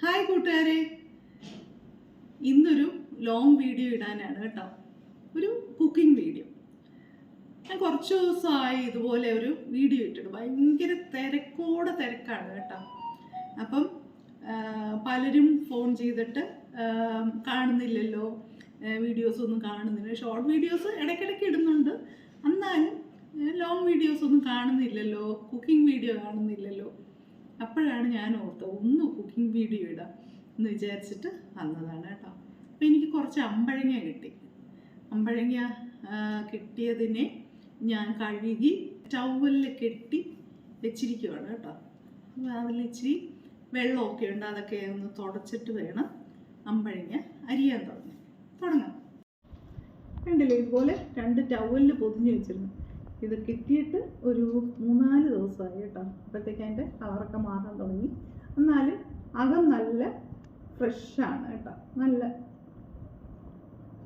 Hi കൂട്ടുകാരെ. ഇന്നൊരു long video ഇടാനാണ് കേട്ടോ. ഒരു കുക്കിംഗ് വീഡിയോ ഞാൻ കുറച്ച് ദിവസമായി ഇതുപോലെ ഒരു വീഡിയോ ഇട്ടിട്ട് ഭയങ്കര തിരക്കോടെ തിരക്കാണ് കേട്ടോ. അപ്പം പലരും ഫോൺ ചെയ്തിട്ട് കാണുന്നില്ലല്ലോ. വീഡിയോസ് ഒന്നും കാണുന്നില്ല. ഷോർട്ട് വീഡിയോസ് ഇടയ്ക്കിടയ്ക്ക് ഇടുന്നുണ്ട്. എന്നാലും ലോങ് വീഡിയോസ് ഒന്നും കാണുന്നില്ലല്ലോ. കുക്കിംഗ് വീഡിയോ കാണുന്നില്ലല്ലോ. അപ്പോഴാണ് ഞാൻ ഓർത്ത് ഒന്ന് കുക്കിംഗ് വീഡിയോ ഇടാം എന്ന് വിചാരിച്ചിട്ട് വന്നതാണ് കേട്ടോ. അപ്പോൾ എനിക്ക് കുറച്ച് അമ്പഴങ്ങ കിട്ടി. അമ്പഴങ്ങ കിട്ടിയതിനെ ഞാൻ കഴുകി ടവലിൽ കെട്ടി വെച്ചിരിക്കുവാണ് കേട്ടോ. അപ്പോൾ അതിൽ ഇച്ചിരി വെള്ളമൊക്കെ ഉണ്ട് അതൊക്കെ ഒന്ന് തുടച്ചിട്ട് വേണം അമ്പഴങ്ങ അരിയാൻ തുടങ്ങി തുടങ്ങാം. കണ്ടില്ലേ ഇതുപോലെ രണ്ട് ടവലിൽ പൊതിഞ്ഞ് വെച്ചിരുന്നു. ഇത് കിട്ടിയിട്ട് ഒരു മൂന്നാൽ ദിവസമായി കേട്ടോ. അപ്പോഴത്തേക്ക് അതിന്റെ കളറൊക്കെ മാറാൻ തുടങ്ങി. എന്നാലും അകം നല്ല ഫ്രഷാണ് കേട്ടോ. നല്ല.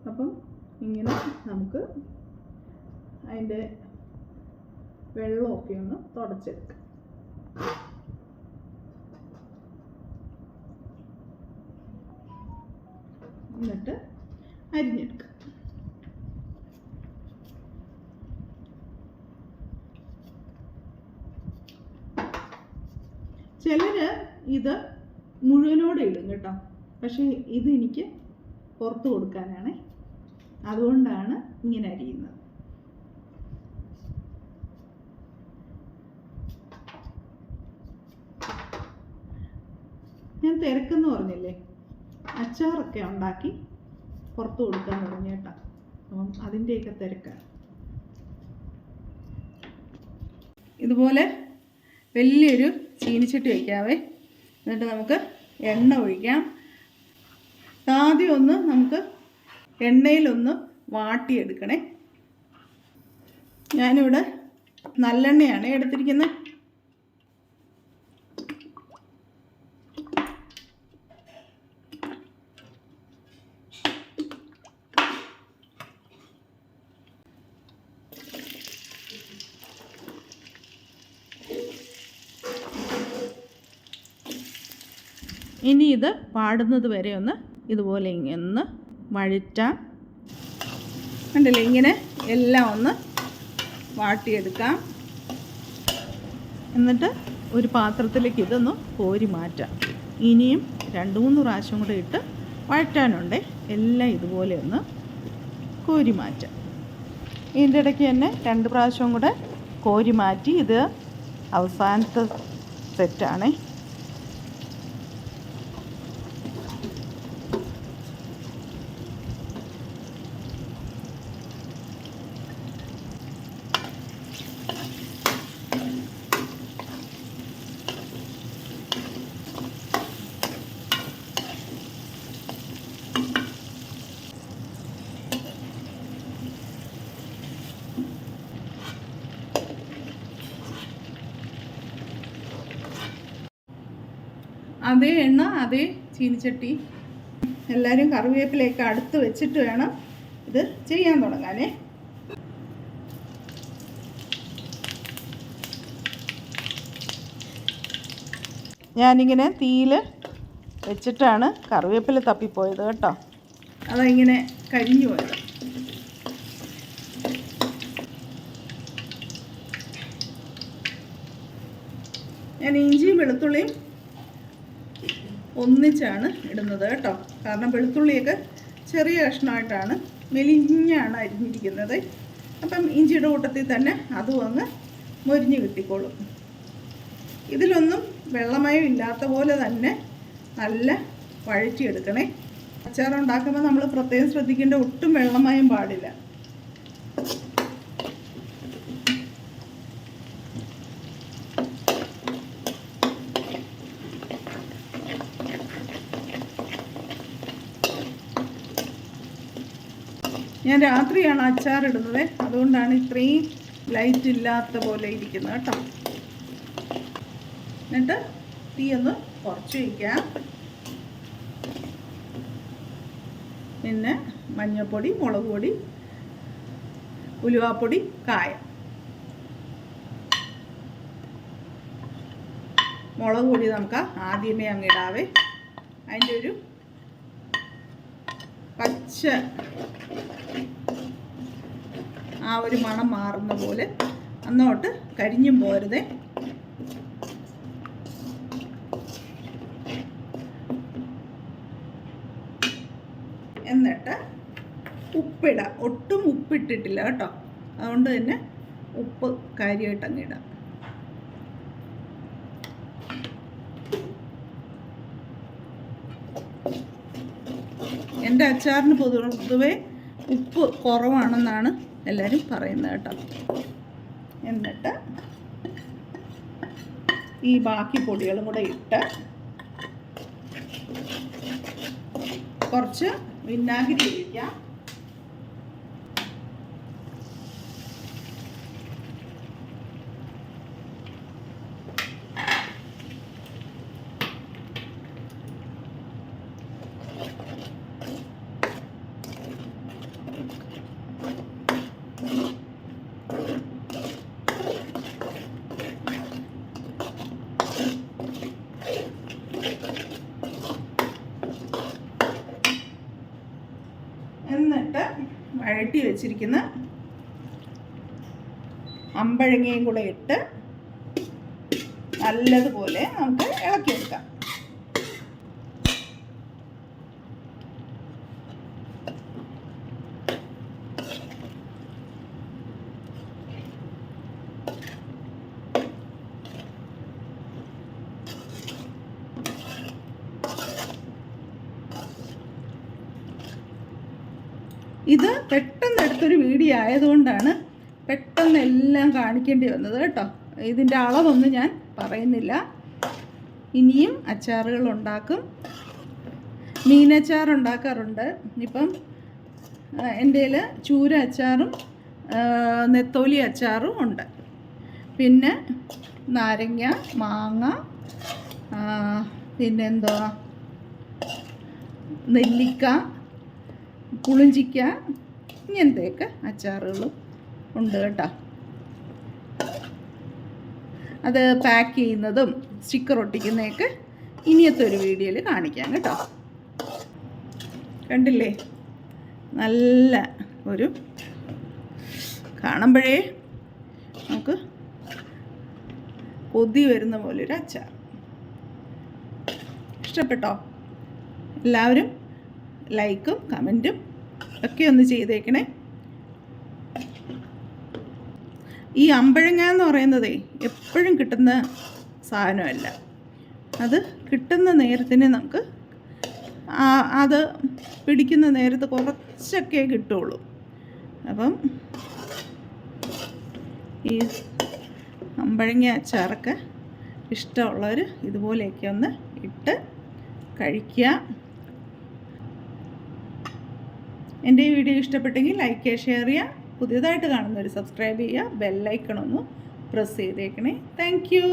അപ്പം ഇങ്ങനെ നമുക്ക് അതിന്റെ വെള്ളമൊക്കെ ഒന്ന് തുടച്ചെടുക്കാം. എന്നിട്ട് അരിഞ്ഞെടുക്കാം. ചിലര് ഇത് മുഴുവനോടെ ഇടും കേട്ടോ. പക്ഷേ ഇത് എനിക്ക് പുറത്ത് കൊടുക്കാനാണ്. അതുകൊണ്ടാണ് ഇങ്ങനെ അരിയുന്നത്. ഞാൻ തിരക്കെന്ന് പറഞ്ഞില്ലേ? അച്ചാറൊക്കെ ഉണ്ടാക്കി പുറത്ത് കൊടുക്കാൻ തുടങ്ങി കേട്ടോ. അപ്പം അതിന്റെയൊക്കെ തിരക്കാണ്. ഇതുപോലെ വലിയൊരു ചീനിച്ചട്ടി വയ്ക്കാവേ എന്നിട്ട് നമുക്ക് എണ്ണ ഒഴിക്കാം. ആദ്യം ഒന്ന് നമുക്ക് എണ്ണയിലൊന്ന് വാട്ടിയെടുക്കണേ. ഞാനിവിടെ നല്ലെണ്ണയാണ് എടുത്തിരിക്കുന്നത്. ഇനി ഇത് പാടുന്നത് വരെ ഒന്ന് ഇതുപോലെ ഒന്ന് വഴറ്റാം. കണ്ടില്ലേ? ഇങ്ങനെ എല്ലാം ഒന്ന് വാട്ടിയെടുക്കാം. എന്നിട്ട് ഒരു പാത്രത്തിലേക്ക് ഇതൊന്ന് കോരി മാറ്റാം. ഇനിയും രണ്ട് മൂന്ന് പ്രാവശ്യം കൂടെ ഇട്ട് വഴറ്റാനുണ്ട്? എല്ലാം ഇതുപോലെ ഒന്ന് കോരി മാറ്റാം. ഇതിന്റെ ഇടയ്ക്ക് തന്നെ രണ്ട് പ്രാവശ്യം കൂടെ കോരി മാറ്റി ഇത് അവസാനത്തെ സെറ്റാണേ അതേ എണ്ണ അതേ ചീനിച്ചട്ടി. എല്ലാവരും കറിവേപ്പിലേക്ക് അടുത്ത് വെച്ചിട്ട് വേണം ഇത് ചെയ്യാൻ തുടങ്ങാനേ. ഞാനിങ്ങനെ തീയിൽ വെച്ചിട്ടാണ് കറിവേപ്പില തപ്പിപ്പോയത് കേട്ടോ. അതങ്ങനെ കരിഞ്ഞു പോയത്. ഞാൻ ഇഞ്ചിയും വെളുത്തുള്ളിയും ഒന്നിച്ചാണ് ഇടുന്നത് കേട്ടോ. കാരണം വെളുത്തുള്ളിയൊക്കെ ചെറിയ കഷ്ണമായിട്ടാണ് മെലിഞ്ഞാണ് അരിഞ്ഞിരിക്കുന്നത്. അപ്പം ഇഞ്ചിയുടെ കൂട്ടത്തിൽ തന്നെ അതും അങ്ങ് മൊരിഞ്ഞ് കിട്ടിക്കോളും. ഇതിലൊന്നും വെള്ളമയം ഇല്ലാത്ത പോലെ തന്നെ നല്ല വഴറ്റിയെടുക്കണേ. അച്ചാറുണ്ടാക്കുമ്പോൾ നമ്മൾ പ്രത്യേകം ശ്രദ്ധിക്കേണ്ട ഒട്ടും വെള്ളമയം പാടില്ല. ഞാൻ രാത്രിയാണ് അച്ചാർ ഇടുന്നത് അതുകൊണ്ടാണ് ഇത്രയും ലൈറ്റ് ഇല്ലാത്ത പോലെ ഇരിക്കുന്നത് കേട്ടോ. എന്നിട്ട് തീ ഒന്ന് കുറച്ച് വയ്ക്കാം പിന്നെ മഞ്ഞൾപ്പൊടി മുളക് പൊടി ഉലുവാപ്പൊടി കായം. മുളക് പൊടി നമുക്ക് ആദ്യമേ അങ്ങ് ഇടാവേ. അതിന്റെ ഒരു പച്ച ആ ഒരു മണം മാറുന്ന പോലെ അന്നോട്ട് കരിഞ്ഞും പോരുതേ. എന്നിട്ട് ഉപ്പിടാം. ഒട്ടും ഉപ്പിട്ടിട്ടില്ല കേട്ടോ. അതുകൊണ്ട് തന്നെ ഉപ്പ് കാര്യമായിട്ട് അങ്ങ് ഇടാം. എന്റെ അച്ചാറിന് പൊതുവെ ഉപ്പ് കുറവാണെന്നാണ് എല്ലാവരും പറയുന്നത് കേട്ടോ. എന്നിട്ട് ഈ ബാക്കി പൊടികളും കൂടെ ഇട്ട് കുറച്ച് വിനാഗിരി ഒഴിക്കാം. എന്നിട്ട് വഴറ്റി വെച്ചിരിക്കുന്ന അമ്പഴങ്ങയും കൂടെ ഇട്ട് നല്ലതുപോലെ നമുക്ക് ഇളക്കിയെടുക്കാം ഇത് പെട്ടെന്ന് എടുത്തൊരു വീഡിയോ ആയതുകൊണ്ടാണ് പെട്ടെന്ന് എല്ലാം കാണിക്കേണ്ടി വന്നത് കേട്ടോ. ഇതിന്റെ അളവൊന്നും ഞാൻ പറയുന്നില്ല. ഇനിയും അച്ചാറുകൾ ഉണ്ടാക്കും. മീനച്ചാർ ഉണ്ടാക്കാറുണ്ട്. ഇപ്പം എന്റെ ചൂര അച്ചാറും നെത്തോലി അച്ചാറും ഉണ്ട്. പിന്നെ നാരങ്ങ മാങ്ങ പിന്നെന്തുവാ? നെല്ലിക്ക പുളിഞ്ചിക്ക ഇങ്ങനത്തെയൊക്കെ അച്ചാറുകളും ഉണ്ട് കേട്ടോ. അത് പാക്ക് ചെയ്യുന്നതും സ്റ്റിക്കർ ഒട്ടിക്കുന്നതൊക്കെ ഇനിയത്തെ ഒരു വീഡിയോയിൽ കാണിക്കാം കേട്ടോ. കണ്ടില്ലേ? നല്ല ഒരു കാണുമ്പോഴേ നമുക്ക് കൊതി വരുന്ന പോലൊരു അച്ചാർ. ഇഷ്ടപ്പെട്ടോ? എല്ലാവരും ലൈക്കും കമന്റും ഒക്കെ ഒന്ന് ചെയ്തേക്കണേ. ഈ അമ്പഴങ്ങ എന്ന് പറയുന്നതേ എപ്പോഴും കിട്ടുന്ന സാധനമല്ല. അത് കിട്ടുന്ന നേരത്തിന് നമുക്ക് അത് പിടിക്കുന്ന നേരത്ത് കുറച്ചൊക്കെ കിട്ടുള്ളൂ. അപ്പം ഈ അമ്പഴങ്ങ അച്ചാറൊക്കെ ഇഷ്ടമുള്ളവർ ഇതുപോലെയൊക്കെ ഒന്ന് ഇട്ട് കഴിക്കുക. എന്റെ ഈ വീഡിയോ ഇഷ്ടപ്പെട്ടെങ്കിൽ ലൈക്ക് ചെയ്യുക ഷെയർ ചെയ്യുക പുതിയതായിട്ട് കാണുന്നവർ സബ്സ്ക്രൈബ് ചെയ്യുക ബെല്ലൈക്കണൊന്ന് പ്രസ് ചെയ്തേക്കണേ. താങ്ക് യു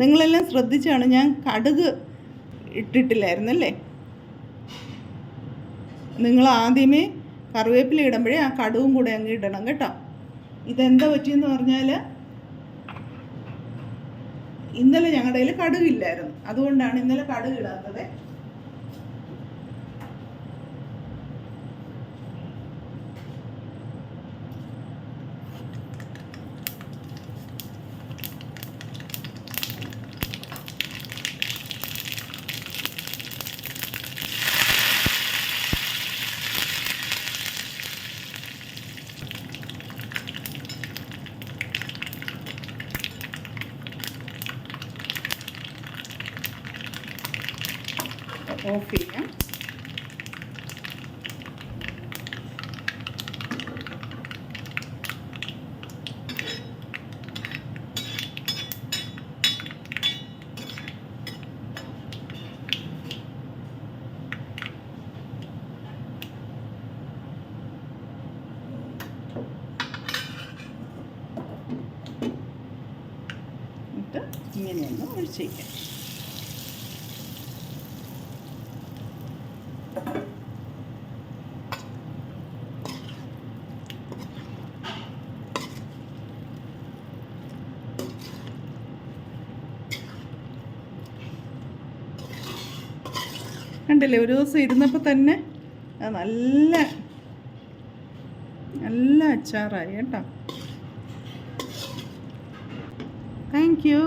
നിങ്ങളെല്ലാം ശ്രദ്ധിച്ചാണ് ഞാൻ കടുക് ഇട്ടിട്ടില്ലായിരുന്നല്ലേ? നിങ്ങൾ ആദ്യമേ കറിവേപ്പില ഇടുമ്പോഴേ ആ കടുവും കൂടെ അങ്ങ് ഇടണം കേട്ടോ. ഇതെന്താ പറ്റിയെന്ന് പറഞ്ഞാൽ ഇന്നലെ ഞങ്ങളുടെ കയ്യിൽ കടുകില്ലായിരുന്നു. അതുകൊണ്ടാണ് ഇന്നലെ കടുക് ഇടാത്തത്. ഓഫ് ചെയ്യാം എന്നിട്ട് ഇങ്ങനെയൊന്ന് ഒഴിച്ചേക്കാം കണ്ടില്ലേ? ഒരു ദിവസം ഇരുന്നപ്പോൾ തന്നെ നല്ല നല്ല അച്ചാറായി കേട്ടോ. Thank you